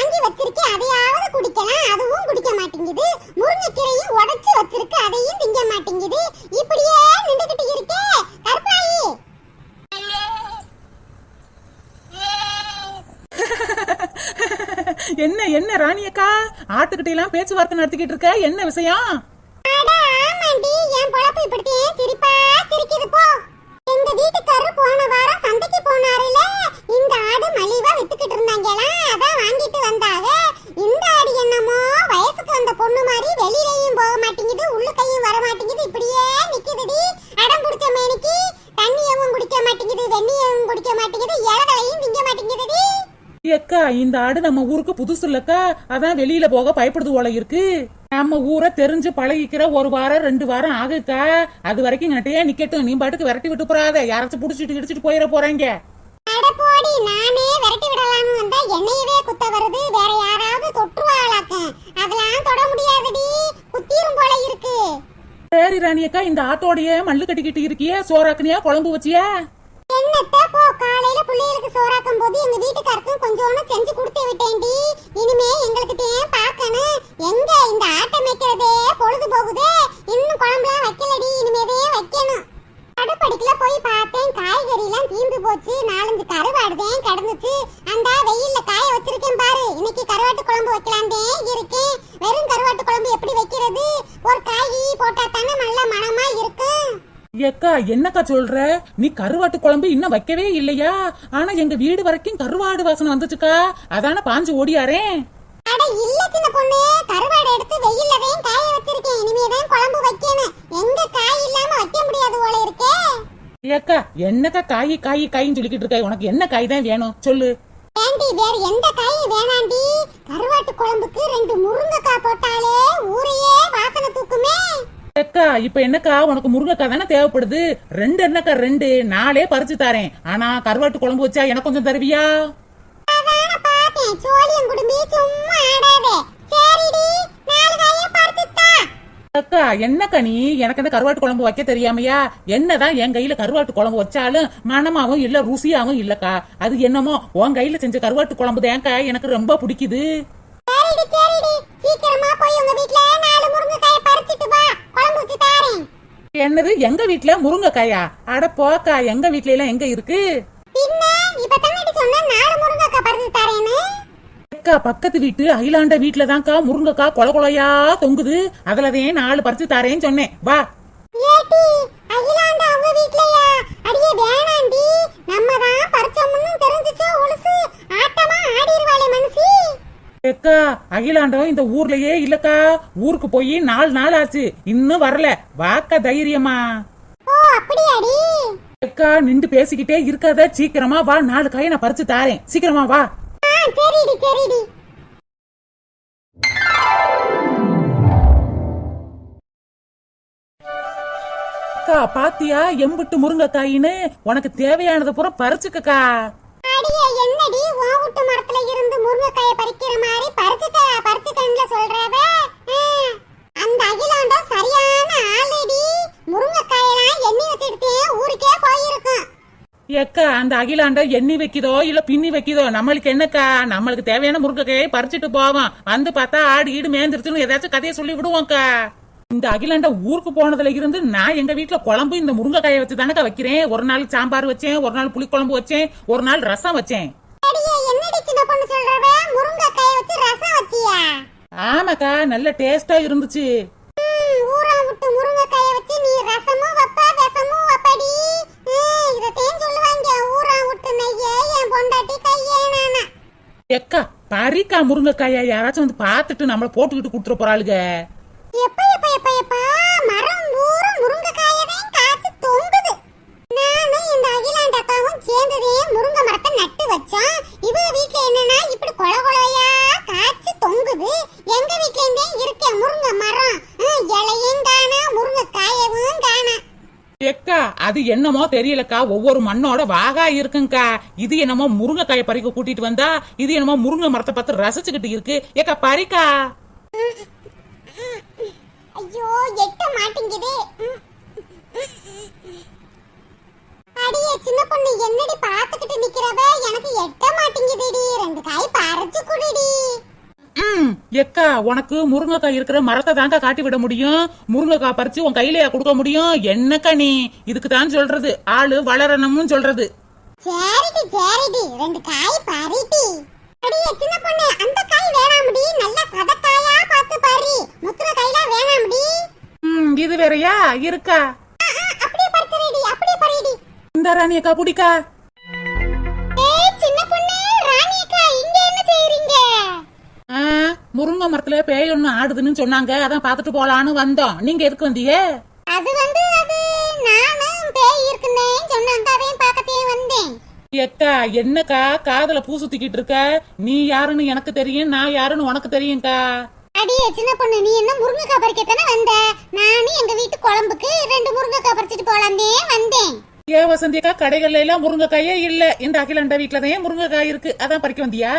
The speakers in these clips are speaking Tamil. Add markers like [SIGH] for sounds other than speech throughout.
வாங்கி வச்சிருக்கேன். அதையாவது குடிக்கலாம். அதுவும் குடிக்க மாட்டேங்குது. முருங்கைக்கீரையும் உடைச்சு வச்சிருக்கு. அதையும் திங்க மாட்டேங்குது. இப்படியே நின்றுகிட்டு இருக்கே. கருப்பாயி. [LAUGHS] என்ன என்ன ராணியக்கா? ஆட்டுக்கிட்ட எல்லாம் பேச்சுவார்த்தை நடத்திக்கிட்டு இருக்க? என்ன விஷயம் அட ஆமாண்டி என் பொழப்பு இப்படித்தான் சிரிப்பா சிரிக்குது போ எங்க வீட்டுக்காரர் போன வாரம் சந்தைக்கு போனாருல இந்த ஆடு மலிவா வித்துக்கிட்டு இருந்தாங்களாம் அதான் வாங்கிட்டு வந்தாங்க இந்த ஆடு என்னமோ வயசுக்கு வந்த பொண்ணு மாதிரி வெளியிலயும் போக மாட்டேங்குது உள்ளுக்கையும் வர மாட்டேங்குது இப்படியே நிக்குதுடி அடம் பிடிச்ச மேனிக்கு தண்ணியவும் குடிக்க மாட்டேங்குது வெந்நியவும் குடிக்க மாட்டேங்குது இலகளையும் திங்க மாட்டேங்குதுடி. ஏக்கா இந்த ஆடு நம்ம ஊருக்கு புதுசு இல்லக்கா. அதான் வெளியில போக பயப்படுது போல இருக்கு. நம்ம ஊரை தெரிஞ்சு பழகிக்கிற ஒரு வாரம் ரெண்டு வாரம் ஆகுக்கா. அது வரைக்கும் நட்டையே நிக்கட்டும். நீ பாட்டுக்கு விரட்டி விட்டு போறாத. யாராச்சும் புடிச்சிட்டு இடிச்சிட்டு போயிட போறாங்க. அட போடி நானே விரட்டி விடலாம்னு வந்தா என்னையவே குத்த வருது. வேற யாராவது தொற்றுவாளாக்கும் அதெல்லாம் தொட முடியாதுடி. குத்திரும் போல இருக்கு. சரி ராணியக்கா இந்த ஆட்டோடைய மல்லு கட்டிக்கிட்டு இருக்கியே. சோறாக்குனியா குழம்பு வச்சியா? என்னத்த போ காலையில பிள்ளைகளுக்கு சோறாக்கும் போது எங்க வீட்டுக்காரருக்கும் கொஞ்சோண்டு செஞ்சு கொடுத்து விட்டேன்டி. இனிமே எங்களுக்கு தேன் பார்க்கணும். எங்க இந்த ஆட்டம் மேய்க்கிறதே பொழுது போகுதே. இன்னும் குழம்புலாம் வைக்கலடி இனிமேதே வைக்கணும். அடுப்படிக்கல போய் பார்த்தேன் காய்கறி எல்லாம் தீந்து போச்சு. நாலஞ்சு கருவாடுதேன் கிடந்துச்சு. அந்த வெயில்ல காய வச்சிருக்கேன் பாரு. இன்னைக்கு கருவாட்டு குழம்பு வைக்கலாம்தே இருக்கேன். வெறும் கருவாட்டு குழம்பு எப்படி வைக்கிறது? ஒரு காய் போட்டா தானே நல்ல மணமா இருக்கும். ஏக்கா என்னக்கா சொல்ற? நீ கருவாட்டு குழம்பு இன்னும் வைக்கவே இல்லையா? ஆனா எங்க வீடு வரைக்கும் கருவாடு வாசனை வந்துச்சுக்கா. அதான பாஞ்சு ஓடியாரேன் அட இல்ல சின்ன பொண்ணு. கருவாடு எடுத்து வெயில்லதையும் காய வச்சிருக்கேன். இனிமேதான் குழம்பு வைக்கணும். எங்க காய் இல்லாம வைக்க முடியாது போல இருக்கே. ஏக்கா என்னக்கா காய் காய் காயின்னு சொல்லிக்கிட்டு இருக்க? உனக்கு என்ன காய் தான் வேணும்? சொல்லு. ஏண்டி வேற எந்த காயும் வேணாண்டி. கருவாட்டு குழம்புக்கு ரெண்டு முருங்கைக்காய் போட்டாலே ஊரையே வாசனை தூக்குமே. அக்கா இப்ப என்னக்கா உனக்கு முருங்கைக்காய் தானே தேவைப்படுது? ரெண்டு என்னக்கா ரெண்டு? நாளே பறிச்சு தரேன். ஆனா கருவாட்டு குழம்பு வச்சா எனக்கு கொஞ்சம் தருவியா? அக்கா என்னக்கா நீ? எனக்கு இந்த கருவாட்டு குழம்பு வைக்க தெரியாமையா? என்னதான் என் கையில கருவாட்டு குழம்பு வச்சாலும் மனமாவும் இல்ல ருசியாவும் இல்லக்கா. அது என்னமோ உன் கையில செஞ்ச கருவாட்டு குழம்பு தான்க்கா எனக்கு ரொம்ப பிடிக்குது சரிடி சரிடி சீக்கிரமா போய் உங்க வீட்ல நாலு முருங்கைக்காயை பறிச்சிட்டு வா தாரேன் என்னது எங்க வீட்ல? முருங்கைக்காயா? அட போக்கா எங்க வீட்ல எல்லாம் எங்க இருக்கு? பின்ன இப்ப தண்ணி சொன்ன நாலு முருங்கைக்காய் பறிச்சு தரேன்னு அக்கா பக்கத்து வீட்டு அகிலாண்ட வீட்ல தான்க்கா முருங்கைக்காய் கொல கொலையா தொங்குது. அதுலதான் நாலு பறிச்சு தரேன்னு சொன்னேன். வா. ஏட்டி அகிலாண்ட அவங்க வீட்லயா? அடியே வேணாண்டி. நம்ம தான் பறிச்சோம்னு தெரிஞ்சுச்சோ ஒழுசு? ஆட்டமா ஆடிருவாளே மனசி அக்கா அகிலாண்டம் இந்த ஊர்லயே இல்லக்கா. ஊருக்கு போய் நாலு நாள் ஆச்சு. இன்னும் வரல. வாக்க தைரியமா. அக்கா நின்று பேசிக்கிட்டே இருக்காத. சீக்கிரமா வா. நாலு காயை நான் பறிச்சு தாரேன். சீக்கிரமா வா. பாத்தியா? எம்புட்டு முருங்கைக்காயின்னு உனக்கு தேவையானதை பூரா பறிச்சுக்கக்கா. என்னடி உன் வீட்டு மரத்துல இருந்து முருங்கைக்காயை பறிக்கிற மாதிரி பறிச்சுக்க பறிச்சுக்கன்னு சொல்றவ? அந்த அகிலாண்டா சரியான ஆளடி. முருங்கைக்காயெல்லாம் எண்ணி வச்சுக்கிட்டே ஊருக்கே போயிருக்கும் ஏக்கா அந்த அகிலாண்டா எண்ணி வைக்குதோ இல்ல பின்னி வைக்குதோ? நம்மளுக்கு என்னக்கா? நம்மளுக்கு தேவையான முருங்கைக்காயை பறிச்சுட்டு போவோம் வந்து பார்த்தா ஆடு ஈடு மேந்திருச்சுன்னு ஏதாச்சும் கதையை சொல்லி விடுவோம்க்கா இந்த அகிலாண்ட ஊருக்கு போனதுல இருந்து நான் எங்க வீட்ல குழம்பு இந்த முருங்கைக்காயை வச்சு தானக்கா வைக்கிறேன். ஒரு நாள் சாம்பார் வச்சேன் ஒரு நாள் புளிக்குழம்பு வச்சேன் ஒரு நாள் ரசம் வச்சேன். ஆமாக்கா நல்ல டேஸ்டா இருந்துச்சு. எக்கா பறிக்கா முருங்கைக்காயா. யாராச்சும் வந்து பார்த்துட்டு நம்மள போட்டுக்கிட்டு கொடுத்துட போறாளுங்க எப்ப எப்ப எப்ப எப்ப மரம் பூரா முருங்கைக்காயதான் காய்ச்சி தொங்குது நானும் இந்த அகிலாண்ட அக்காவும் சேர்ந்ததே முருங்கை மரத்தை நட்டு வச்சோம் இவ வீட்ல என்னன்னா இப்படி கொல கொலையா காய்ச்சி தொங்குது எங்க வீட்ல இருந்தே இருக்க முருங்கை மரம் ம், இலையும் காணா முருங்கை காயவும் காணா அது என்னமோ தெரியலக்கா. ஒவ்வொரு மண்ணோட வாகா இருக்குங்கக்கா இது என்னமோ முருங்கைக்காயை பறிக்க கூட்டிட்டு வந்தா இது என்னமோ முருங்கை மரத்தை பார்த்து ரசிச்சுக்கிட்டு இருக்கு. ஏக்கா பறிக்கா. ஐயோ எட்ட மாட்டேங்குதே. அடியே சின்ன பொண்ணு என்னடி பாத்துக்கிட்டு நிக்கிறவ? எனக்கு எட்ட மாட்டேங்குதுடி. ரெண்டு காய் பறிச்சு குடிடி. எக்கா உனக்கு முருங்கைக்காய் இருக்கிற மரத்தை தாங்க காட்டி விட முடியும். முருங்கைக்காய் பறிச்சு உன் கையிலயா கொடுக்க முடியும். என்னக்கா நீ? இதுக்கு தான் சொல்றது. ஆளு வளரணும்னு சொல்றது. சரிடி சரிடி. ரெண்டு காய் பறிடி. அடியே சின்ன பொண்ணு அந்த காய் வேணாம்டி. நல்ல சதக்காயா பார்த்து பறி. முத்துற காய்லாம் வேணாம்டி. ம் இது வேறயா? இருக்கா? அப்படியே பறிச்சிரடி அப்படியே பறிடி. இந்த ராணி அக்கா பிடிக்கா? முருங்கை மரத்துல பேய் ஒண்ணு ஆடுதுன்னு சொன்னாங்க. அதான் பாத்துட்டு போலான்னு வந்தோம். நீங்க எதுக்கு வந்தீங்க? அது வந்து அது நானும் பேய் இருக்குன்னேன்னு சொன்னாங்க. அதையும் பார்க்கத்தையும் வந்தேன். எக்கா என்னக்கா? காதுல பூ சுத்திக்கிட்டு இருக்க. நீ யாருன்னு எனக்கு தெரியும் நான் யாருன்னு உனக்கு தெரியும்க்கா? அடியே சின்ன பொண்ணு நீ என்ன முருங்கைக்காய் பறிக்கத்தானே வந்த? நானும் எங்க வீட்டு குழம்புக்கு ரெண்டு முருங்கைக்காய் பறிச்சிட்டு போலாந்தே வந்தேன். ஏ வசந்தி அக்கா கடைகள்ல எல்லாம் முருங்கைக்காயே இல்ல. இந்த அகிலண்ட வீட்டுல தான் முருங்கைக்காய் இருக்கு? அதான் பறிக்க வந்தியா?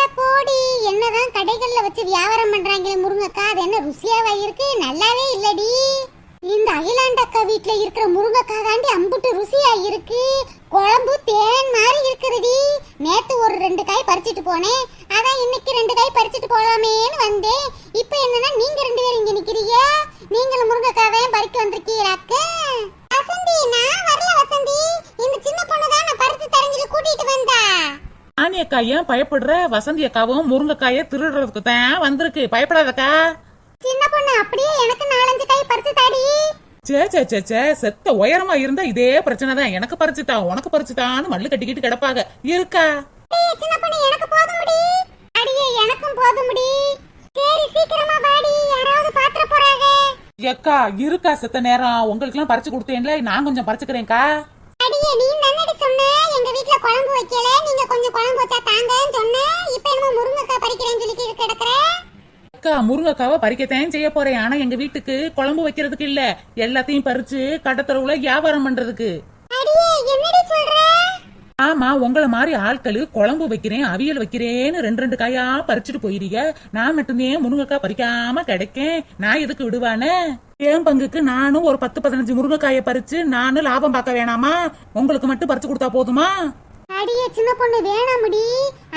அட போடி என்னதான் கடைகள்ல வச்சு வியாபாரம் பண்றாங்களே முருங்கக்காய் அது என்ன ருசியாவா இருக்கு? நல்லாவே இல்லடி. இந்த அகிலாண்ட அக்கா வீட்ல இருக்கிற முருங்கக்காய் தாண்டி அம்புட்டு ருசியா இருக்கு. குழம்பு தேன் மாதிரி இருக்குதுடி. நேத்து ஒரு ரெண்டு காய் பறிச்சிட்டு போனேன். அதான் இன்னைக்கு ரெண்டு காய் பறிச்சிட்டு போலாமேன்னு வந்தேன். இப்போ என்னன்னா நீங்க ரெண்டு பேரும் இங்க நிக்கிறீங்க? நீங்களும் முருங்கைக்காவே பறிக்க வந்திருக்கீங்களாக்க வசந்தி நான் வரல வசந்தி. இந்த சின்ன பொண்ணு தான் நான் பறிச்சு தெரிஞ்சுட்டு கூட்டிட்டு வந்தா. ஆனி அக்கா ஏன் பயப்படுற வசந்தி அக்காவும் முருங்கைக்காயை திருடுறதுக்கு தான் வந்திருக்கு. பயப்படாதக்கா. சின்ன பொண்ணு அப்படியே எனக்கு நாலஞ்சு கை பறிச்சு தாடி. சே சே சே சே செத்த உயரமா இருந்தா இதே பிரச்சனை தான். எனக்கு பறிச்சுதா உனக்கு பறிச்சுதான்னு மல்லு கட்டிக்கிட்டு கிடப்பாங்க. இருக்கா? சின்ன பொண்ணு எனக்கு போதும்டி அடியே எனக்கும் போதும்டி சரி சீக்கிரமா வாடி. யாராவது பாத்திர போறாங்க. எக்கா இருக்கா செத்த நேரம். உங்களுக்கு எல்லாம் பறிச்சு கொடுத்தேன்ல. நான் கொஞ்சம் பறிச்சுக்கிறேன்க்கா. அடியே நீ நன்னடி சொன்ன. எங்க வீட்ல குழம்பு வைக்கல. நீங்க கொஞ்சம் குழம்பு வச்சா தாங்கன்னு சொன்ன. இப்போ என்னமோ முருங்கைக்காய் பறிக்கிறேன்னு சொல்லி கிடக்குற. அக்கா முருங்கைக்காவை பறிக்கத்தான் செய்ய போறேன். ஆனா எங்க வீட்டுக்கு குழம்பு வைக்கிறதுக்கு இல்ல. எல்லாத்தையும் பறிச்சு கடத்தரவுல வியாபாரம் பண்றதுக்கு. ஆமா உங்கள மாதிரி ஆட்கள் குழம்பு வைக்கிறேன் அவியல் வைக்கிறேன்னு ரெண்டு ரெண்டு காயா பறிச்சுட்டு போயிருங்க நான் மட்டும்தான் முருங்கைக்காய் பறிக்காம கிடைக்கேன். நான் எதுக்கு விடுவானே? என் பங்குக்கு நானும் ஒரு பத்து பதினஞ்சு முருங்கைக்காயை பறிச்சு நானும் லாபம் பார்க்க வேணாமா? உங்களுக்கு மட்டும் பறிச்சு கொடுத்தா போதுமா? அடியே சின்ன பொண்ணு வேணாமுடி.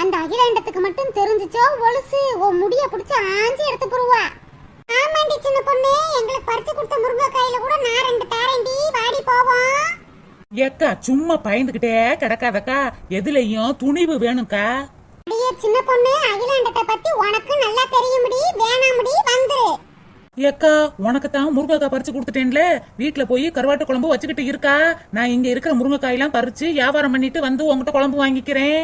அந்த அகிலாண்டத்துக்கு மட்டும் தெரிஞ்சுச்சோ ஒலுசு உன் முடிய புடிச்சு ஆஞ்சி எடுத்து போடுவா. ஆமாண்டி சின்ன பொண்ணு. எங்களுக்கு பறிச்சு கொடுத்த முருங்கைக்காயில கூட நான் ரெண்டு தாரேண்டி. வாடி போவோம். ஏக்கா சும்மா பயந்துகிட்டே கிடக்காதக்கா. எதுலயும் துணிவு வேணும்க்கா. அடியே சின்ன பொண்ணு அகிலாண்டத்தை பத்தி உனக்கு நல்லா தெரியுமுடி. வேணாமுடி வந்துரு. ஏக்கா உனக்கு தான் முருங்கைக்காய் பறிச்சு கொடுத்துட்டேன்ல. வீட்டுல போய் கருவாட்டு குழம்பு வச்சுக்கிட்டு இருக்கா? நான் இங்க இருக்கிற முருங்கைக்காயெல்லாம் பறிச்சு வியாபாரம் பண்ணிட்டு வந்து உங்ககிட்ட குழம்பு வாங்கிக்கிறேன்.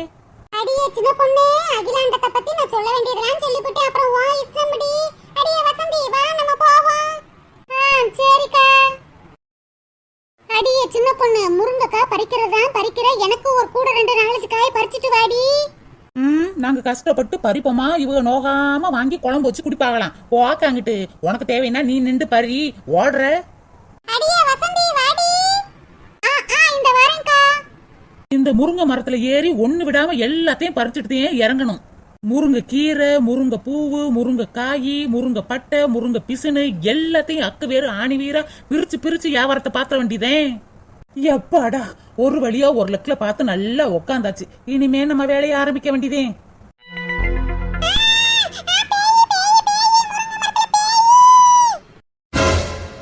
அடியே சின்ன பொண்ணு அகிலாண்டத்தை பத்தி நான் சொல்ல வேண்டியதெல்லாம் சொல்லிவிட்டு அப்புறம் வா இஷ்டமுடி அடியே வசந்தி வா நம்ம போவோம். ஆ சரிக்கா. அடியே சின்ன பொண்ணு முருங்கைக்காய் பறிக்கிறதா? பறிக்கிற எனக்கு ஒரு கூட ரெண்டு நாலஞ்சு காய் பறிச்சிட்டு வாடி. ம் நாங்க கஷ்டப்பட்டு பறிப்போமா? இவங்க நோகாம வாங்கி குழம்பு வச்சு குடிப்பாகலாம் போக்காங்கிட்டு உனக்கு தேவைன்னா நீ நின்று பறி. ஓடுற. இந்த முருங்கை மரத்துல ஏறி ஒண்ணு விடாம எல்லாத்தையும் பறிச்சுட்டு இறங்கணும். முருங்கை கீரை முருங்கை பூவு முருங்கை காய் முருங்கை பட்டை முருங்கை பிசுனு எல்லாத்தையும் அக்கு வேறு ஆணி வீரா பிரிச்சு பிரிச்சு வியாபாரத்தை பார்த்த வேண்டியதேன். எப்பாடா? ஒரு வழியா ஒரு லட்சல பார்த்து நல்லா உக்காந்தாச்சு. இனிமே நம்ம வேலையை ஆரம்பிக்க வேண்டியதே.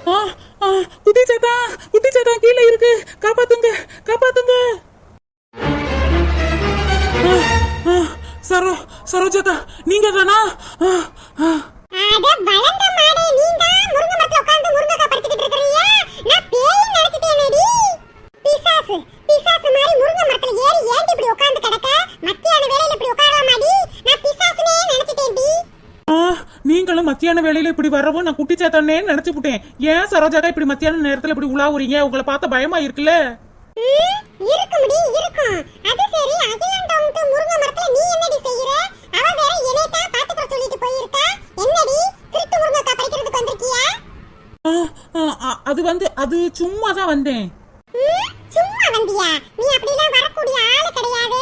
ஆ, ஆ, குட்டி சேத்தா குட்டி சேத்தா கீழே இருக்கு. காப்பாத்துங்க காப்பாத்துங்க. ஆ, ஆ, சரோ சரோஜாக்கா நீங்க தானா ஆ, ஆ. அட வளர்ந்த மாடே நீங்க முருங்கை மரத்துல உட்கார்ந்து முருங்கைக்காய் பறிச்சுக்கிட்டு இருக்கறியா நான் பேய் நினைச்சிட்டேனேடி பிசாசு பிசாசு மாதிரி முருங்கை மரத்துல ஏறி ஏண்டி இப்படி உட்கார்ந்து கிடக்க மத்தியான வேளையில இப்படி உட்காரலாமாடி நான் பிசாசுனே நினைச்சிட்டேன்டி ஆ, நீங்களும் மத்தியான வேலையில இப்படி வரவும் நான் குட்டி சேத்தானே நினைச்சு விட்டேன். ஏன் சரோஜாக்கா இப்படி மத்தியான நேரத்துல இப்படி உலாவுறீங்க? உங்களை பார்த்த பயமா இருக்குல்ல? ம், இருக்கும்டி இருக்கும். அது சரி அகிலாண்டவன்ட்டு முருங்கை மரத்துல நீ என்னடி செய்யற? அவ வேற என்னைத்தான் பாத்துக்கிற சொல்லிட்டு போயிருக்கா. என்னடி திருட்டு முருங்கைக்காய் பறிக்கிறதுக்கு வந்திருக்கியா? அது வந்து அது சும்மா தான் வந்தேன் பாத்தியா நீ அப்படிலாம் வரக்கூடிய ஆளு கிடையாது.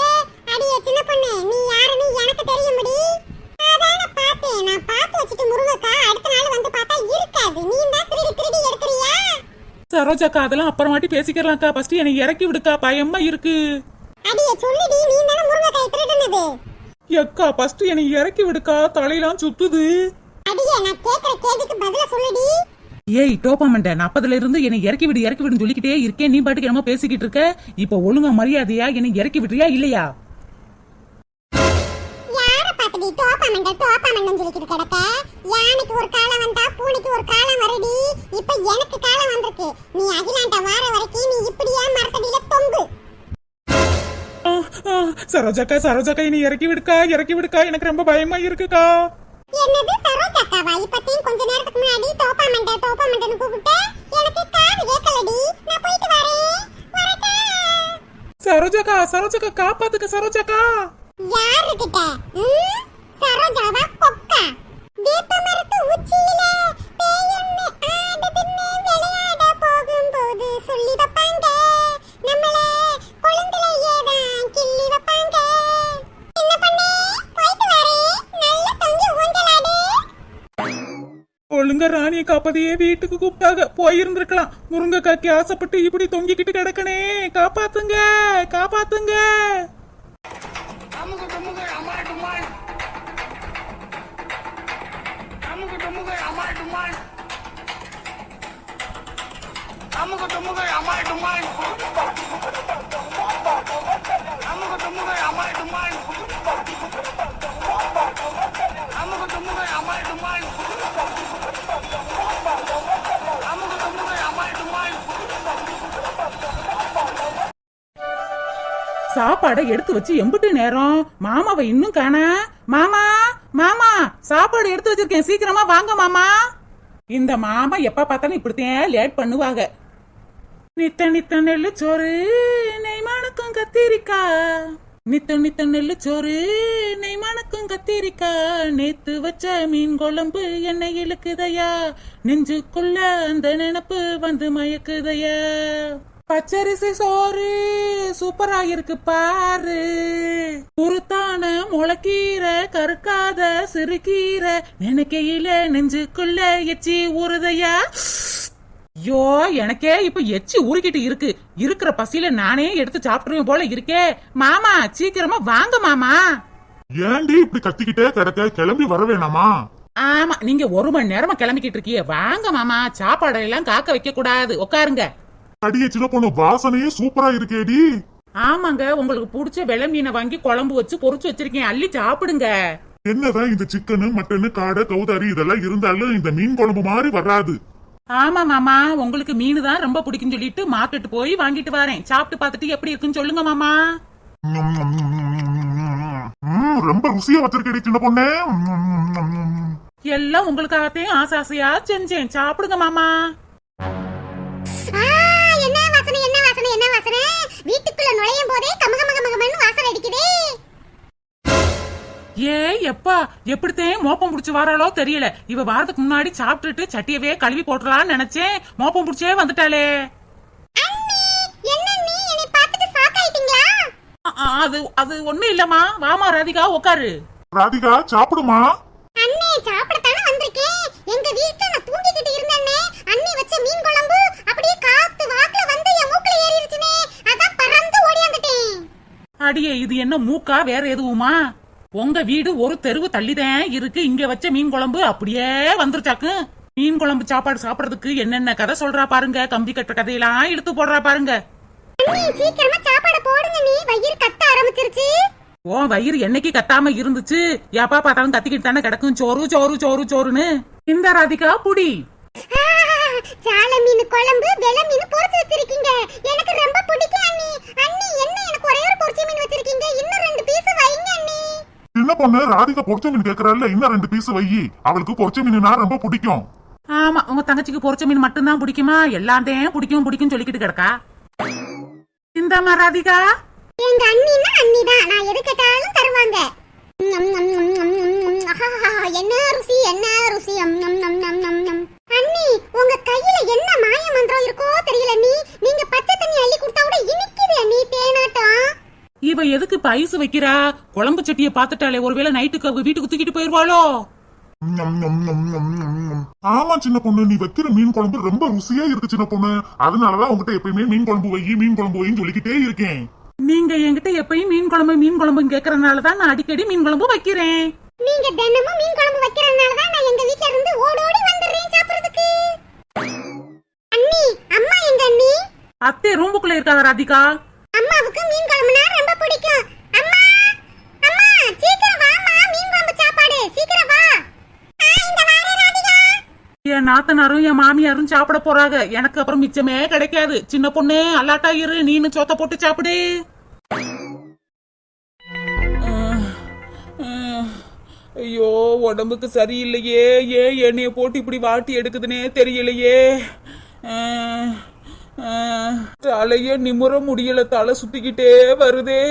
அடியே சின்ன பொண்ணு நீ யாருன்னு எனக்கு தெரியும்படி சரோஜாக்கா அதெல்லாம் அப்புறமாட்டி பேசிக்கலாம்க்கா ஃபர்ஸ்ட் என்னை இறக்கி விடுக்கா. பயமா இருக்கு. எக்கா ஃபர்ஸ்ட் என்னை இறக்கி விடுக்கா. தலையெல்லாம் சுத்துது. ஏய் டோப்பாமண்ட நான் அப்பதுல இருந்து என்னை இறக்கி விடு இறக்கி விடுன்னு சொல்லிக்கிட்டே இருக்கேன். நீ பாட்டுக்கு என்னமோ பேசிக்கிட்டு இருக்க. இப்போ ஒழுங்கா மரியாதையா என்னை இறக்கி விடுறியா இல்லையா? தோப்பாமண்ட தோப்பாமண்டன் சொல்லிக்கிட்டு கிடக்க. யானைக்கு ஒரு காலம் வந்தா பூனைக்கு ஒரு காலம் வருடி. இப்ப எனக்கு காலம் வந்திருக்கு. நீ அகிலாண்ட வார வரைக்கும் நீ இப்படியே மரத்தடியில தொங்கு. சரோஜாக்கா சரோஜாக்கா என்னை இறக்கி விடுக்கா இறக்கி விடுக்கா. எனக்கு ரொம்ப பயமா இருக்குக்கா. என்னது சரோஜாக்காவா? இப்பத்தையும் கொஞ்ச நேரத்துக்கு முன்னாடி தோப்பாமண்ட தோப்பாமண்டன்னு கூப்பிட்டு? எனக்கு காது கேட்கலடி. நான் போயிட்டு வரேன். சரோஜாக்கா சரோஜாக்கா காப்பாத்துக்க சரோஜாக்கா. யாருகிட்ட ம்? சரோஜாவா கொக்கா வேப்ப மரத்து உச்சியில பேயொன்னு ஆடுதுன்னு விளையாட போகும்போது சொல்லி வைப்பாங்க நம்மள குழந்தையிலேயே தான் கிள்ளி வைப்பாங்க என்ன பண்ணே போயிட்டு வரேன் நல்லா தொங்கி ஊஞ்சலாடு ஒழுங்கா ராணியை காப்பாதையே வீட்டுக்கு கூப்பிட்டாங்க போயிருந்திருக்கலாம் முருங்கைக்காய்க்கு ஆசைப்பட்டு இப்படி தொங்கிக்கிட்டு கிடக்கனே காப்பாத்துங்க காப்பாத்துங்க அமுகு சாப்பாடை எடுத்து வச்சு எம்பிட்டு நேரம். மாமாவை இன்னும் காணா? மாமா மாமா. சாப்பாடு எடுத்து வச்சிருக்கேன். சீக்கிரமா வாங்க மாமா. இந்த மாமா எப்ப பார்த்தாலும் இப்படித்தான் லேட் பண்ணுவாங்க. நித்த நித்த நெல்லு சோறு நெய்மானுக்கும் கத்திரிக்கா நித்த நித்த நெல்லு சோறு நெய்மானுக்கும் கத்திரிக்கா நேத்து வச்ச மீன் குழம்பு என்னை இழுக்குதையா? நெஞ்சுக்குள்ள அந்த நினப்பு வந்து மயக்குதையா? பச்சரிசி சோறு சூப்பரா இருக்கு பாரு. குருத்தான முளைக்கீரை கருக்காத சிறுகீரை நினைக்கையில நெஞ்சுக்குள்ள எச்சி ஊறுதையா? ஐயோ எனக்கே இப்ப எச்சி உருக்கிட்டு இருக்கு. இருக்கிற பசியில நானே எடுத்து சாப்பிட்டுருவேன் போல இருக்கே. மாமா சீக்கிரமா வாங்க மாமா. ஏண்டி இப்படி கத்திக்கிட்டே கிடக்க? கிளம்பி வர வேணாமா? ஆமா நீங்க ஒரு மணி நேரமா கிளம்பிக்கிட்டு இருக்கீங்க வாங்க மாமா. சாப்பாடெல்லாம் காக்க வைக்க கூடாது உட்காருங்க. அடியே சின்ன பொண்ணு வாசனையே சூப்பரா இருக்கேடி. ஆமாங்க உங்களுக்கு பிடிச்ச வெள்ளை மீனை வாங்கி குழம்பு வச்சு பொரிச்சு வச்சிருக்கேன். அள்ளி சாப்பிடுங்க. என்னதான் இந்த சிக்கனு மட்டனு காடை கௌதாரி இதெல்லாம் இருந்தாலும் இந்த மீன் குழம்பு மாதிரி வராது. ஆமா மாமா. உங்களுக்கு மீன் தான் ரொம்ப பிடிக்கும்னு சொல்லிட்டு மார்க்கெட் போய் வாங்கிட்டு வரேன். சாப்பிட்டு பார்த்துட்டு எப்படி இருக்குன்னு சொல்லுங்க மாமா. ம், ரொம்ப ருசியா வச்சிருக்கேடி சின்ன பொண்ணு. எல்லாம் உங்களுக்காகத்தையும் ஆசை ஆசையா செஞ்சேன். சாப்பிடுங்க மாமா. ஆ, என்ன வாசனை? வீட்டுக்குள்ள நுழையும் போதே கம கம கம கமன்னு வாசனை அடிக்குதே. ஏ எப்பா எப்படித்தான் மோப்பம் புடிச்சு வராளோ தெரியல. இவ வாரத்துக்கு முன்னாடி சாப்பிட்டுட்டு சட்டியவே கழுவி போட்டுலான்னு நினைச்சேன். மோப்பம் புடிச்சே வந்துட்டாளே. அது அது ஒண்ணும் இல்லம்மா. வாமா ராதிகா உட்காரு ராதிகா சாப்பிடுமா? அண்ணே சாப்பிடத்தானே அடியே இது என்ன மூக்கா? வேற எதுவுமா? உங்க வீடு ஒரு தெருவு தள்ளிதான் இருக்கு. இங்க வச்ச மீன் குழம்பு அப்படியே வந்துருச்சாக்கு. மீன் குழம்பு சாப்பாடு சாப்பிடறதுக்கு என்னென்ன கதை சொல்றா பாருங்க. கம்பி கட்ட கதையெல்லாம் இழுத்து போடுறா பாருங்க. சீக்கிரமா சாப்பாடு போடுங்க நீ. வயிறு கத்த ஆரம்பிச்சிருச்சு. உன் வயிறு என்னைக்கு கத்தாம இருந்துச்சு? எப்பா பார்த்தாலும் கத்திக்கிட்டு தானே கிடக்கும். சோறு சோறு சோறு சோறுன்னு. இந்த ராதிகா புடி. சால மீன் குழம்பு வெள மீன் பொரிச்சு வச்சிருக்கீங்க எனக்கு ரொம்ப பிடிக்கும் அண்ணி அண்ணி என்ன எனக்கு ஒரே ஒரு பொரிச்ச மீன் வச்சிருக்கீங்க இன்னும் ரெண்டு பீஸ் வைங்க அண்ணி சின்ன பொண்ணு ராதிகா பொரிச்ச மீன் கேக்குறாள்ல இன்னும் ரெண்டு பீஸ் வை அவளுக்கு பொரிச்ச மீனுனா ரொம்ப பிடிக்கும் ஆமா உங்க தங்கச்சிக்கு பொரிச்ச மீன் மட்டும்தான் பிடிக்குமா எல்லாத்தையும் பிடிக்கும் பிடிக்கும் சொல்லிக்கிட்டு கிடக்கா இந்தாம்மா ராதிகா எங்க அண்ணின்னா அண்ணி தான் நான் எது கேட்டாலும் தருவாங்க என்ன ருசி என்ன ருசி ம், ம், ம், ம், ம், ம். அண்ணி உங்க கையில என்ன மாய மந்திரம் இருக்கோ தெரியல நீ நீங்க பச்சை தண்ணி அள்ளி கொடுத்தா கூட இனிக்குது அண்ணி ஐஸ் வைக்கிறா? குழம்பு சட்டியை பார்த்துட்டாலே ஒருவேளை நைட்டுக்கு அவங்க வீட்டுக்கு தூக்கிட்டு போயிருவாளோ? நம், நம், நம், நம், நம், நம். ஆமா சின்ன பொண்ணு நீ வைக்கிற மீன் குழம்பு ரொம்ப ருசியா இருக்கு சின்ன பொண்ணு. அதனாலதான் உங்ககிட்ட எப்பயுமே மீன் குழம்பு வை மீன் குழம்பு வைன்னு சொல்லிக்கிட்டே இருக்கேன். நீங்க என்கிட்ட எப்பயும் மீன் குழம்பு மீன் குழம்புன்னு கேக்குறதுனால தான் நான் அடிக்கடி மீன் குழம்பு வைக்கிறேன். நீங்க தினமும் மீன் குழம்பு வைக்கிறதுனால தான் நான் எங்க வீட்ல இருந்து ஓடோடி வந்துடுறேன் சாப்பிடுறதுக்கு. அண்ணி அம்மா எங்க அண்ணி? அத்தை ரூமுக்குள்ள இருக்காங்க ராதிகா. அம்மாவுக்கு மீன் குழம்புனா ரொம்ப பிடிக்கும். அம்மா அம்மா சீக்கிரம் வாம்மா மீன் குழம்பு சாப்பாடு. சீக்கிரம் வா. என் நாத்தனாரும் என் மாமியாரும் சாப்பிட போறாங்க. எனக்கு அப்புறம் மிச்சமே கிடைக்காது. சின்ன பொண்ணு அல்லாட்டா இரு. நீனு சோத்த போட்டு சாப்பிடு. ஐயோ உடம்புக்கு சரியில்லையே. ஏன் என்னைய போட்டு இப்படி வாட்டி எடுக்குதுன்னே தெரியலையே. தலைய நிமுற முடியல தலை சுத்திக்கிட்டே வருதே.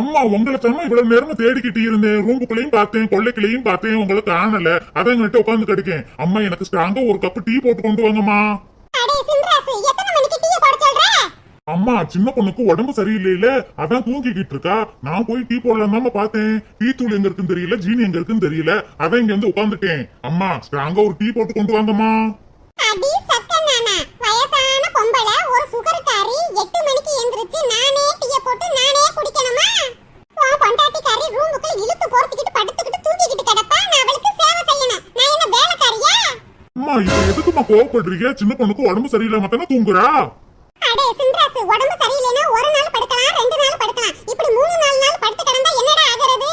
அம்மா உங்களை தானே இவ்வளவு நேரமா தேடிக்கிட்டு இருந்தேன். ரூமுக்குள்ளேயும் பார்த்தேன் கொள்ளைக்குள்ளேயும் பார்த்தேன். உங்களை காணல. அதான் எங்கிட்ட உட்காந்து கிடைக்கேன். அம்மா எனக்கு ஸ்ட்ராங்கா ஒரு கப்பு டீ போட்டு கொண்டு வாங்கம்மா. அம்மா சின்ன பொண்ணுக்கு உடம்பு சரியில்லையில. அதான் தூங்கிக்கிட்டு இருக்கா. நான் போய் டீ போடலாம் தான் பார்த்தேன். டீ தூள் எங்க இருக்குன்னு தெரியல ஜீனி எங்க இருக்குன்னு தெரியல. அதான் இங்க வந்து உட்காந்துட்டேன் அம்மா ஸ்ட்ராங்கா ஒரு டீ போட்டு கொண்டு வாங்கம்மா. பொம்பளை ஒரு சுகர்காரி எட்டு மணிக்கு எந்திரிச்சு நானே டீய போட்டு நானே குடிக்கணுமா? உன் பொண்டாட்டிக்காரி ரூமுக்குள்ள இழுத்து போர்த்திக்கிட்டு படுத்துக்கிட்டு தூங்கிக்கிட்டு கிடப்பா நான் அவளுக்கு சேவை செய்யணும். நான் என்ன வேலைக்காரியா? அம்மா இப்ப எதுக்குமா கோவப்படுறீங்க? சின்ன பொண்ணுக்கு உடம்பு சரியில்லாம தானே தூங்குறா? அடே சின்ராசு உடம்பு சரியில்லைன்னா ஒரு நாள் படுக்கலாம் ரெண்டு நாள் படுக்கலாம். இப்படி மூணு நாலு நாள் படுத்து கிடந்தா என்னடா ஆகுறது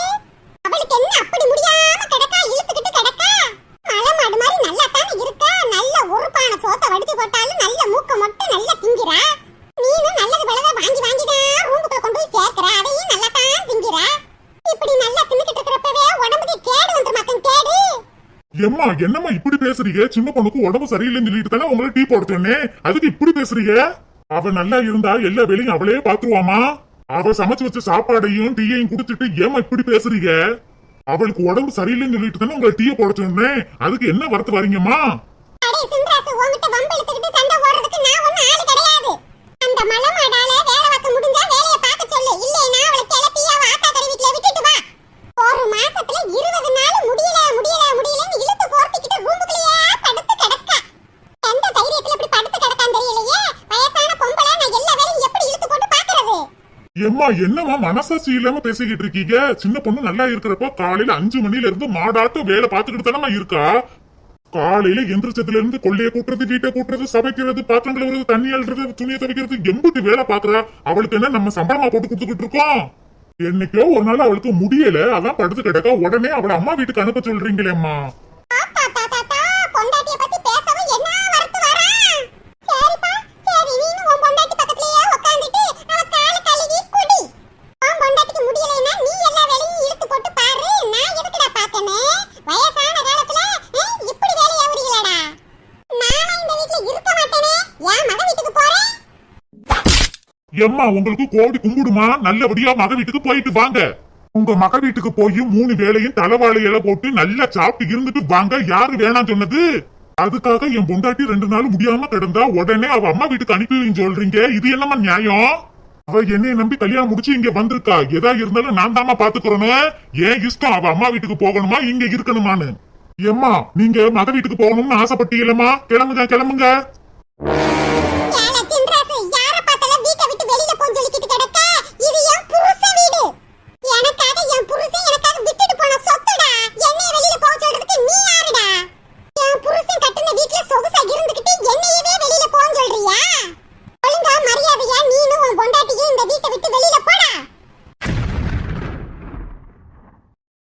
அவளுக்கு என்ன அப்படி முடியாம கிடக்கா இழுத்துக்கிட்டு கிடக்கா மலை மாடு மாதிரி நல்லா தானே இருக்கா நல்ல உருப்பான வடிச்சு போட்டாலும் நல்ல மூக்க மட்டும் நல்லா திங்கிறா. நீனும் நல்லது பலதை வாங்கி வாங்கி தான் ரூமுக்குள்ள கொண்டு போய் சேர்க்கிற. அதையும் நல்லா தான் திங்கிறா. இப்படி நல்லா தின்னுக்கிட்டு இருக்கிறப்பவே உடம்புக்கு கேடு வந்துரும் மக்கள் கேடு? எம்மா என்னம்மா இப்படி பேசுறீங்க? சின்ன பொண்ணுக்கு உடம்பு சரியில்லைன்னு சொல்லிட்டு தானே உங்களை டீ போட சொன்னேன் அதுக்கு இப்படி பேசுறீங்க? அவ நல்லா இருந்தா எல்லா வேலையும் அவளே பாத்துருவாமா? அவ சமைச்சு வச்ச சாப்பாடையும் டீயையும் குடிச்சிட்டு ஏமா இப்படி பேசுறீங்க? அவளுக்கு உடம்பு சரியில்லைன்னு சொல்லிட்டு தானே உங்களை டீயை போட சொன்னேன் அதுக்கு என்ன வரத்து வரீங்கம்மா? அந்த வேலை பார்க்க முடிஞ்சா வேலைய பார்க்க சொல்லு. இல்லைன்னா அவளை கிளப்பி அவ ஆத்தாக்கறி வீட்டுல விட்டுட்டு வா. ஒரு மாசத்துல இருபது நாள் முடியல முடியல முடியலன்னு இழுத்து போர்த்திக்கிட்டு ரூமுக்குள்ளேயே படுத்து கிடக்கா. எந்த தைரியத்துல இப்படி படுத்து கிடக்கான்னு தெரியலையே? வயசான பொம்பளை நான் எல்லா வேலையும் எப்படி இழுத்து போட்டு பாக்குறது எம்மா என்னம்மா மனசாட்சி இல்லாம பேசிக்கிட்டு இருக்கீங்க? சின்ன பொண்ணு நல்லா இருக்கிறப்போ காலையில அஞ்சு மணில இருந்து மாடாட்டம் வேலை பார்த்துக்கிட்டு தானே இருக்கா? காலையில எந்திரிச்சதுல இருந்து கொள்ளைய கூட்டுறது வீட்டை கூட்டுறது சமைக்கிறது பாத்திரம் கழுவுறது தண்ணி அழுறது துணியை துவைக்கிறது எம்புட்டு வேலை பாக்குறா அவளுக்கு என்ன நம்ம சம்பளமா போட்டு கொடுத்துக்கிட்டு இருக்கோம்? என்னைக்கோ ஒரு நாள் அவளுக்கு முடியல. அதான் படுத்து கிடக்கா உடனே அவளை அம்மா வீட்டுக்கு அனுப்ப சொல்றீங்களேம்மா. எம்மா உங்களுக்கு கோடி கும்பிடுமா? நல்லபடியா மக வீட்டுக்கு போயிட்டு வாங்க. உங்க மக வீட்டுக்கு போய் மூணு வேளையும் தலைவாழையில போட்டு நல்லா சாப்பிட்டு இருந்துட்டு வாங்க. யாரு வேணாம் சொன்னது? அதுக்காக என் பொண்டாட்டி ரெண்டு நாள் முடியாம கிடந்தா உடனே அவ அம்மா வீட்டுக்கு அனுப்பி சொல்றீங்க. இது என்னம்மா நியாயம்? அவ என்னைய நம்பி கல்யாணம் முடிச்சு இங்க வந்திருக்கா? எதா இருந்தாலும் நான் தாமா பாத்துக்கிறேன்னு. ஏன் இஷ்டம்? அவ அம்மா வீட்டுக்கு போகணுமா? இங்க இருக்கணுமான்னு. எம்மா நீங்க மக வீட்டுக்கு போகணும்னு ஆசைப்பட்டீங்களம்மா. கிளம்புங்க கிளம்புங்க.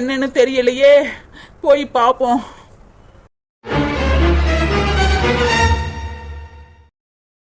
என்னன்னு தெரியலையே. போய் பார்ப்போம்